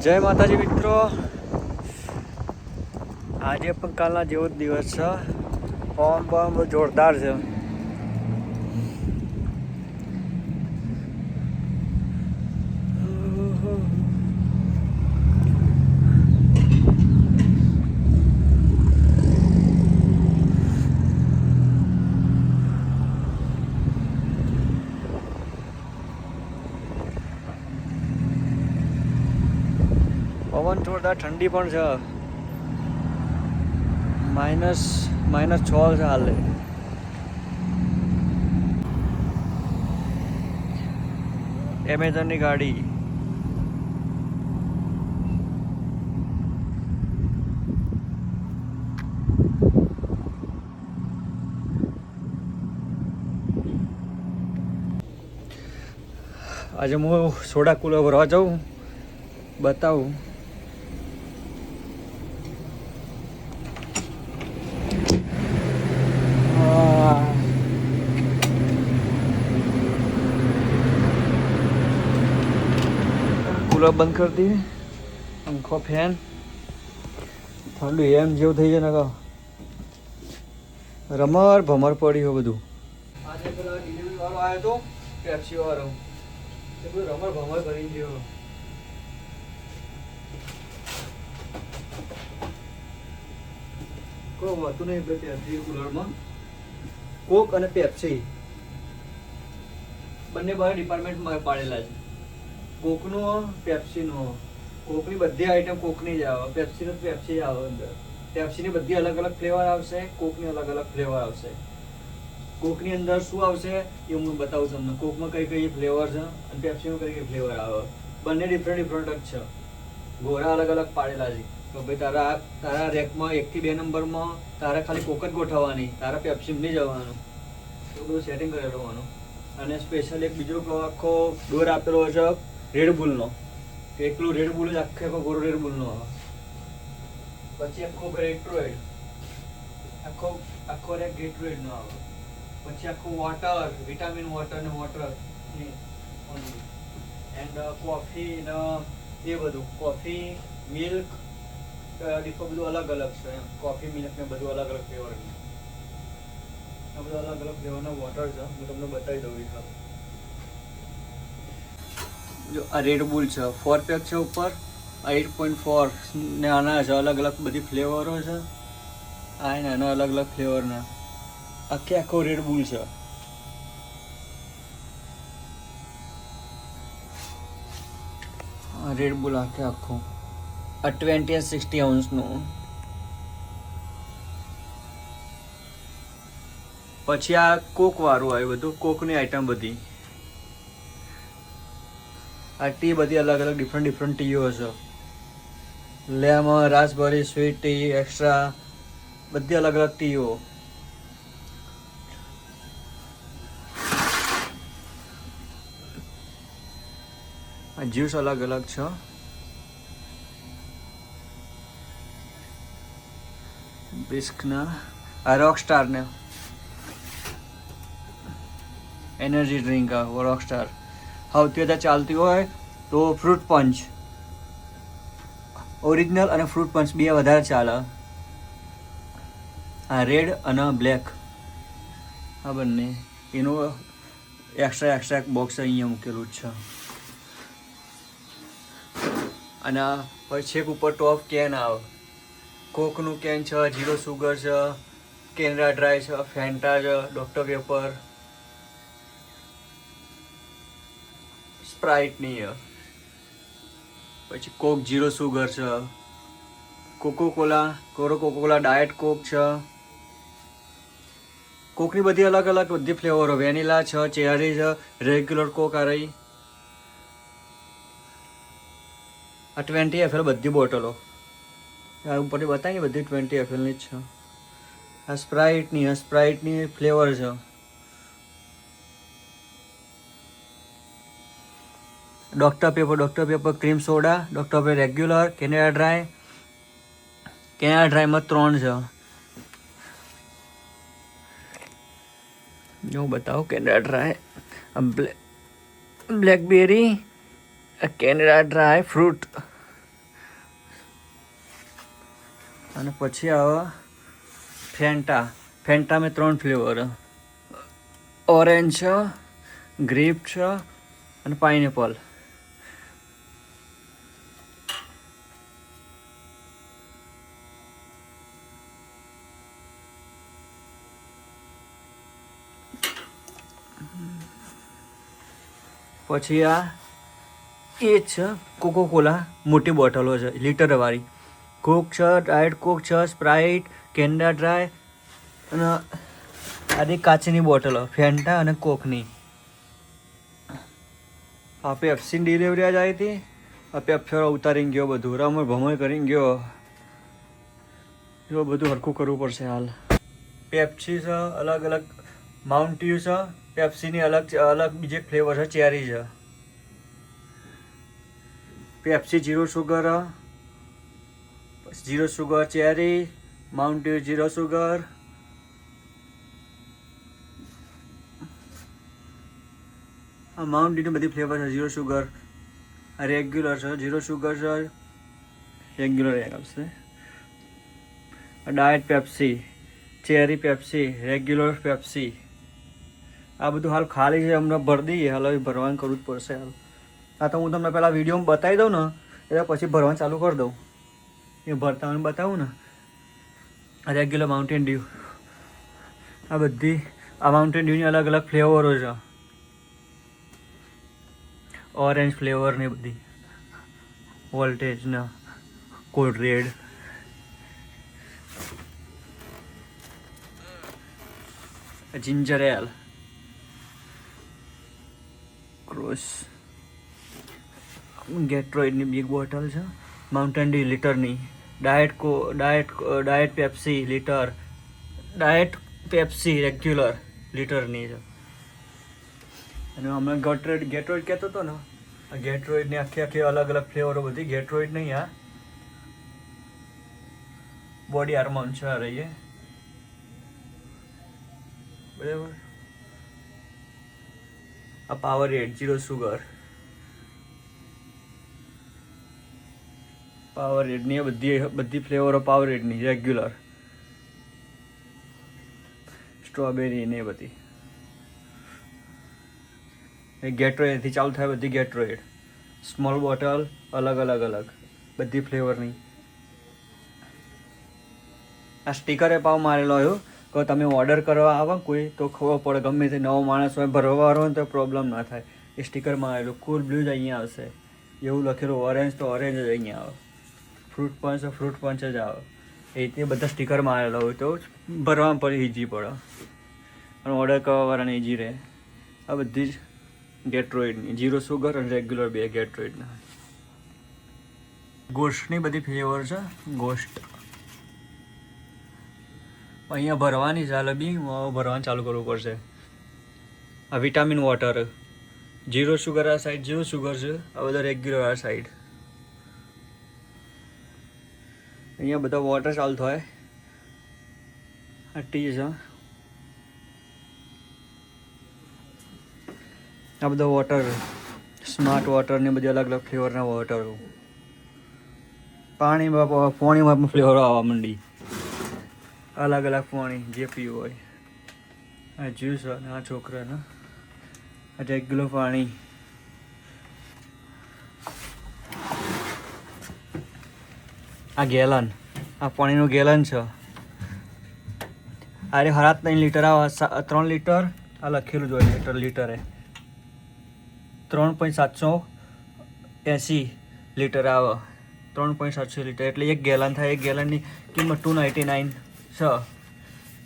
જય માતાજી મિત્રો. આજે પણ કાલના જેવો જ દિવસ છે. પવન પવન જોરદાર છે. પવન જોરદાર, ઠંડી પણ છે. માઇનસ માઇનસ છ છે હાલે. એમેઝોનની ગાડી. આજે હું સોડા કુલર ભરવા જાઉં, બતાવું આ. કુલર બંધ કરી દઈએ પંખો ફેન. ઠંડુ એમ જેવું થઈ જાય ને રમર ભમર પડી હોય બધું. આજે પેલા ડિલિવરી વાળો આવ્યો તો પેપ્સી વાળો. તે બધું રમર ભમર કરી ગયો. કોઈ હોતું નહીં પેપ્સી કુલરમાં કોક અને પેપ્સી બંને બાર ડિપાર્ટમેન્ટમાં પાડેલા છે. કોકનો પેપ્સીનો કોકની બધી આઈટમ કોકની જ આવે. પેપ્સીનો પેપ્સી જ આવે અંદર. પેપ્સીની બધી અલગ અલગ ફ્લેવર આવશે, કોકની અલગ અલગ ફ્લેવર આવશે. કોકની અંદર શું આવશે એ હું બતાવું તમને. કોકમાં કઈ કઈ ફ્લેવર છે અને પેપ્સીમાં કઈ કઈ ફ્લેવર આવે. બંને ડિફરન્ટ ડિફરન્ટ જ છે. ગોરા અલગ અલગ પાડેલા છે. તો ભાઈ તારા તારા રેકમાં એકથી બે નંબરમાં તારે ખાલી કોક જ ગોઠવવાની. તારા પેપ્સી નહીં જવાનું. તો બધું સેટિંગ કરેલું હોવાનું અને સ્પેશિયલ એક બીજો આખો ડોર આપેલો છે રેડ બુલનો એકલું રેડ બુલ જ આખે આખો ગોરો રેડ બુલનો આવે. પછી આખો ગ્રેટરોઇડ આખો આખો રેક ગ્રેટરોઇડનો આવે. પછી આખું વોટર વિટામિન વોટર ને વોટર એન્ડ કોફી ને, એ બધું. કોફી મિલ્ક ડીફો બધું અલગ અલગ છે એમ. કોફી મિલ્ક ને બધું અલગ અલગ ફ્લેવરનું આ બધું અલગ અલગ ફ્લેવરના વોટર છે. હું તમને બતાવી દઉં એક જો આ રેડ બુલ છે. ફોર પેક છે ઉપર. આ એટ પોઈન્ટ ફોર ને આના છે અલગ અલગ બધી ફ્લેવરો છે. આ ને આના અલગ અલગ ફ્લેવરના આખે આખો રેડ બુલ છે. રેડ બુલ આખે આખું? આ ટ્વેન્ટી સિક્સટી આઉન્સનું પછી આ કોક વાળું આવ્યું બધું કોકની આઈટમ બધી. આ ટી બધી અલગ અલગ ડિફરન્ટ ડિફરન્ટ ટીઓ છે lemon raspberry sweet tea extra બધી અલગ અલગ ટીઓ આ જ્યુસ અલગ અલગ છે. બિસ્કના આ રોક સ્ટારને એનર્જી ડ્રિંક આ રોક સૌથી ચાલતી હોય તો ફ્રૂટ પંચ ઓરિજિનલ અને ફ્રૂટ પંચ બે વધારે ચાલે. આ રેડ અને બ્લેક આ બંને. એનું એક્સ્ટ્રા એક્સ્ટ્રા એક બોક્સ અહીંયા મૂકેલું જ છે. અને પછી છેક ઉપર ટોપ કેન આવે. કોકનું કેન છે જીરો સુગર છે કેનરા ડ્રાય છે ફેન્ટા છે ડોક્ટર પેપર સ્પ્રાઇટની છે પછી કોક જીરો સુગર છે. કોકો કોલા કોરો કોકો કોલા ડાયટ કોક છે કોકની બધી અલગ અલગ બધી ફ્લેવરો વેનીલા છે ચેરી છે રેગ્યુલર કોક આ રહી. આ ટ્વેન્ટી એફએલ બધી બોટલો. આ ઉપરથી બતાવી બધી ટ્વેન્ટી એફએલની જ છે. આ સ્પ્રાઇટની આ સ્પ્રાઇટની ફ્લેવર છે. Doctor Pepper doctor Pepper cream soda doctor Pepper regular Canada Dry Canada ડ્રાયમાં ત્રણ છે. હું બતાવું Canada Dry blackberry Canada Dry fruit અને પછી આવે ફેન્ટા ફેન્ટા મેં ત્રણ ફ્લેવર ઓરેન્જ છે ગ્રીપ છે અને પાઇનેપલ પછી આ એ છે કોકો કોલા મોટી બોટલો છે લીટરવાળી કોક છે ડાયટ કોક છે સ્પ્રાઇટ કેન્ડા ડ્રાય અને આની કાચની બોટલો ફેન્ટા અને કોકની આ પેપ્સીની ડિલિવરી આજ આવી હતી. આ પેપ્સર ઉતારીને ગયો બધું. રમણ ભમણ કરીને ગયો. એવું બધું હરખું કરવું પડશે હાલ. પેપ્સી છે અલગ અલગ માઉન્ટ્યુ છે પેપ્સીની અલગ અલગ બીજે ફ્લેવર છે, ચેરી છે. Pepsi zero sugar zero sugar cherry mountain zero sugar. આ માઉન્ટેનની બધી ફ્લેવર છે ઝીરો સુગર. રેગ્યુલર છે ઝીરો સુગર છે. રેગ્યુલર આવશે. Diet Pepsi, cherry Pepsi, regular Pepsi. આ બધું હાલ ખાલી છે હમણાં ભરી દઈએ. હાલ હવે ભરવાનું કરવું જ પડશે હાલ. આ તો હું તમને પહેલાં વિડીયોમાં બતાવી દઉં ને, એટલે પછી ભરવાનું ચાલુ કરી દઉં. એ ભરતા મને બતાવું ને. આ રેગ્યુલર માઉન્ટેન ડ્યુ આ બધી, આ માઉન્ટેન ડ્યુની અલગ અલગ ફ્લેવરો છે. ઓરેન્જ ફ્લેવરની બધી. વોલ્ટેજના cold red ginger ale cross ગેટ્રોઇડની big bottle છે. Mountain dew લીટરની diet co diet diet Pepsi litre diet Pepsi regular લીટરની છે. અને હમણાં ગેટ્રોઇડ ગેટ્રોઇડ કહેતો હતો ને, આ ગેટ્રોઇડની આખી આખી અલગ અલગ ફ્લેવરો બધી. ગેટ્રોઇડ નહીં આ. બોડી હાર્મોન છે રહીએ. બરાબર? આ પાવર એટ જીરો સુગર પાવર એડની બધી બધી ફ્લેવરો પાવર એડની રેગ્યુલર સ્ટ્રોબેરી ને બધી. એ ગેટ્રોઇડથી ચાલુ થાય બધી ગેટ્રોઇડ સ્મોલ બોટલ અલગ અલગ અલગ. બધી ફ્લેવરની આ સ્ટીકરે પાવ મારેલો આવ્યો કે તમે ઓર્ડર કરવા આવો કોઈ, તો ખબર પડે ગમે તે નવો માણસ હોય, ભરવાવાળો હોય તો પ્રોબ્લેમ ના થાય. એ સ્ટીકરમાં આવેલું કુલ બ્લુ જ અહીંયા આવશે. એવું લખેલું ઓરેન્જ તો ઓરેન્જ જ અહીંયા આવે. ફ્રૂટ પંચ ફ્રૂટ પંચ જ આવે. એ રીતે બધા સ્ટીકરમાં આવેલા હોય તો ભરવામાં પડે ઇઝી પડે. અને ઓર્ડર કરવાવાળાને ઇઝી રહે. આ બધી જ ગેટ્રોઇડની જીરો સુગર અને રેગ્યુલર બે ગેટ્રોઇડના ગોસ્ટની બધી ફ્લેવર છે. ગોસ્ટ અહીંયા ભરવાની ચાલે બી ભરવાનું ચાલુ કરવું પડશે. આ વિટામિન વોટર જીરો સુગર આ સાઈડ જીરો સુગર છે, આ બધા રેગ્યુલર આ સાઈડ અહીંયા બધા વોટર ચાલુ થાય. આ ટી છે. આ બધા વોટર સ્માર્ટ વોટર ને બધી અલગ અલગ ફ્લેવરના વોટર પાણીમાં પાણીમાં પણ ફ્લેવર આવવા માંડી. અલગ અલગ પાણી જે પીવું હોય. આ જ્યુસ અને આ છોકરાને? એક કિલો પાણી. આ ગેલન. આ પાણીનું ગેલન છે. અરે હરા ત્રણ લીટર આવે ત્રણ લીટર? આ લખેલું જ હોય, લીટર, લીટરે. ત્રણ પોઈન્ટ સાતસો એંસી લીટર આવે. ત્રણ પોઈન્ટ સાતસો લીટર. એટલે એક ગેલન થાય, એક ગેલનની કિંમત ટુ નાઇન્ટી નાઇન છે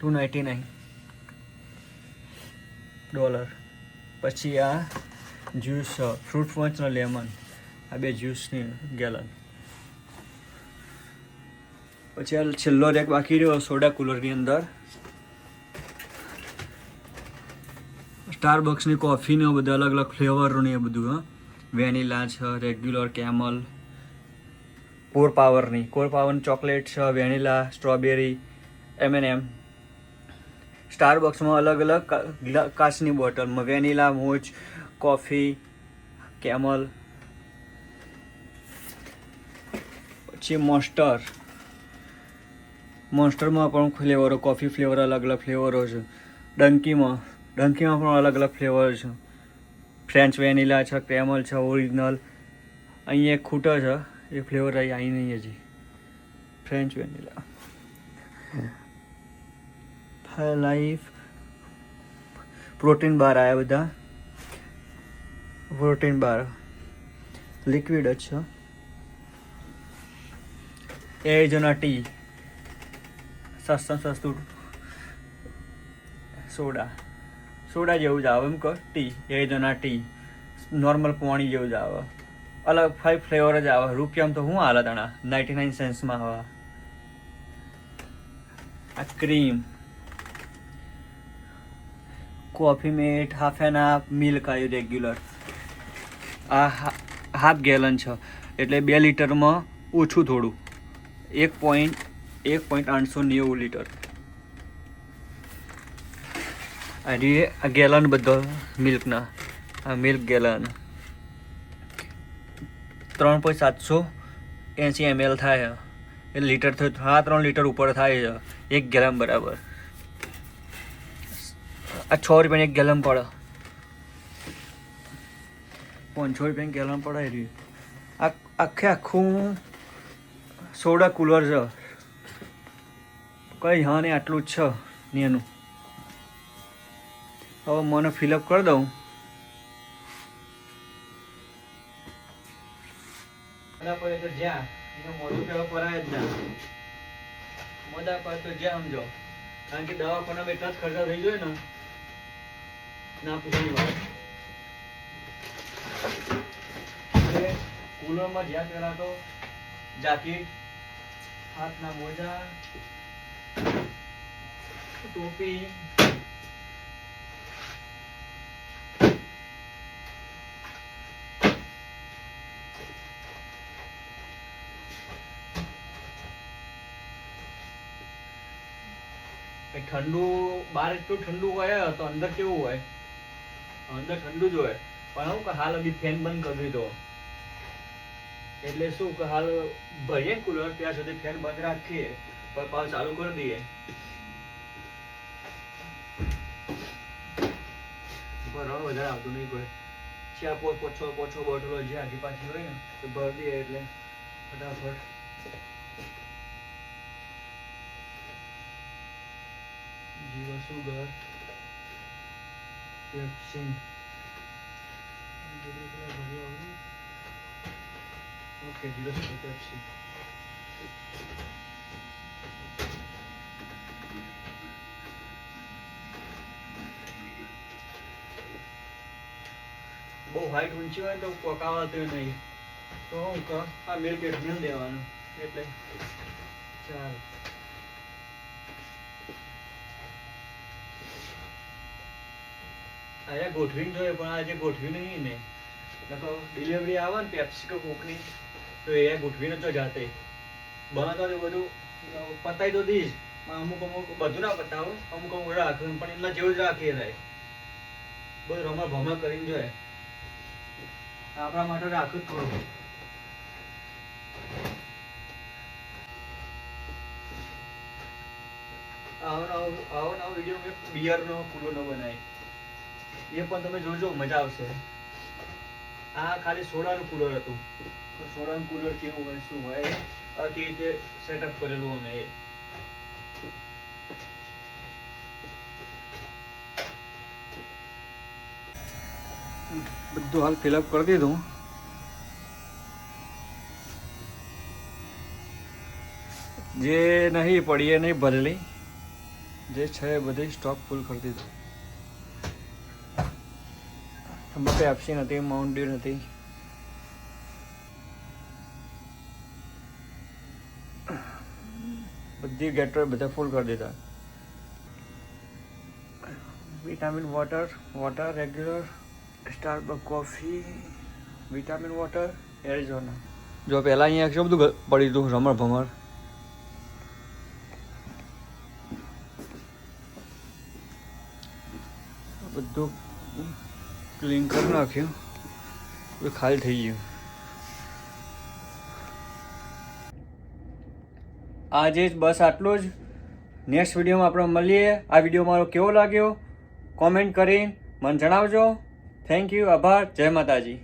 ટુ નાઇન્ટી નાઇન ડોલર પછી આ જ્યુસ ફ્રૂટ પંચનો લેમન આ બે જ્યુસની ગેલન પછી આ છેલ્લો રેક બાકી રહ્યો, સોડા કુલરની અંદર. સ્ટારબક્સની કોફીને એવું બધા અલગ અલગ ફ્લેવરોની એ બધું, હા. વેનીલા છે રેગ્યુલર કેમલ કોર પાવરની કોર પાવરની ચોકલેટ છે vanilla strawberry M and M સ્ટારબક્સમાં અલગ અલગ કાચની બોટલમાં વેનીલા, મોજ, કોફી, કેમલ, પછી મોસ્ટર મોન્સ્ટરમાં પણ ફ્લેવરો, કોફી ફ્લેવર અલગ અલગ ફ્લેવરો છે. ડંકીમાં. ડંકીમાં પણ અલગ અલગ ફ્લેવર છે. ફ્રેન્ચ વેનીલા છે, કેમલ છે, ઓરિજિનલ. અહીંયા એક ખૂટો છે. એ ફ્લેવર અહીં નહીં હજી. French vanilla. Life protein bar આવ્યા બધા. પ્રોટીન બાર લિક્વિડ જ છે. એરિઝોના ટી સસ્તું સસ્તું સોડા. સોડા જેવું જ આવે, એમ કહો. ટી એરિઝોના ટી નોર્મલ પાણી જેવું જ આવે. અલગ ફાઈવ ફ્લેવર જ આવે. રૂપિયામાં તો શું હાલે તણા નાઇન્ટી નાઇન સેન્સમાં આવે. આ cream coffee mate half and half milk આવ્યું રેગ્યુલર આ હાફ ગેલન છે. એટલે બે લીટરમાં ઓછું થોડું. એક પોઈન્ટ એક પોઈન્ટ આઠસો નેવું લીટર. આ આ ગેલન બધો મિલ્કના આ મિલ્ક ગેલન ત્રણ પોઈન્ટ સાતસો એંસી એમએલ થાય એ લીટર થયું, હા, ત્રણ લીટર ઉપર થાય છે. એક ગેલન બરાબર. આ છ રૂપિયાની એક ગેલન પડે. પાંચસો રૂપિયાની ગેલન પડાવી રહ્યું. આ આખે આખું સોડા કુલર છે. કઈ હા ને આટલું જ છે નેનું હવે મને ફિલઅપ કરી દઉં. મોદા પર તો જ્યાં સમજો. કારણ કે દવાખાનામાં એટલા જ ખર્ચા થઈ જાય ને ના પૂછવાની વાત એટલે કુલરમાં જ્યાં પહેલા તો જાકીટ હાથના મોજા ટોપી એ ઠંડુ બહાર એટલું ઠંડુ હોય તો અંદર કેવું હોય અંદર ઠંડુ જ હોય. પણ હું કે હાલ હજી ફેન બંધ કરી દીધો. એટલે શું કે હાલ ભરીએ કુલર ત્યાં સુધી ફેન બંધ રાખીએ, પણ પાછું ચાલુ કરી દઈએ. ભરવા વધારે આવતું નહીં કોઈ. ચાર પોચ પોછો પોછો બોટલો જે આગી પાછી હોય ને, તો ભર દઈએ એટલે ફટાફટ. Zero sugar Pepsi okay zero sugar Pepsi બહુ હાઈટ ઊંચી હોય ને તો પકાવાતું નહીં તો હું કહું આ મિલ્ક એડમિલ દેવાનું એટલે ચાલ અહીંયા ગોઠવીને જોઈએ, પણ આજે ગોઠવી નહીં ને નકર ડિલિવરી આવે ને પેપ્સી કે કોકની, તો એ ગોઠવીને તો જાતે. બનાવતા બધું પતાવી તો દઈશ. પણ અમુક અમુક બધું ના પતાવું. અમુક અમુક રાખવું પણ એમના જેવું જ રાખીએ રહે બધું રમા ભમા કરીને જોઈએ. આપણા માટે રાખું જ થોડું. આવો નવો આવો નવો વીડિયો મેં બિયરનો પૂરો ન બનાવી એ પણ તમે જોજો મજા આવશે. આ ખાલી સોડાનું કુલર હતું. સોડાનું કુલર કેવું હોય શું હોય? કેવી રીતે સેટઅપ કરેલું અમે. એ બધું હાલ ફિલઅપ કરી દીધું. જે નહીં પડી એ નહીં ભરેલી. જે છે એ બધી સ્ટોક ફૂલ કરી દીધું. એમાં પેપ્સી નથી માઉન્ટ નથી. બધી ગેટર બધા ફૂલ કરી દીધા. Vitamin water water regular Starbuck coffee vitamin water Arizona જો પહેલાં અહીંયા શું બધું પડી હતું, રમણ ભમર બધું. ક્લીન કરી નાખ્યું. હવે ખાલી થઈ ગયું. આજે જ બસ આટલું જ. નેક્સ્ટ વિડીયોમાં આપણે મળીએ. આ વીડિયો મારો કેવો લાગ્યો? કોમેન્ટ કરી મને જણાવજો. થેન્ક યુ આભાર. જય માતાજી.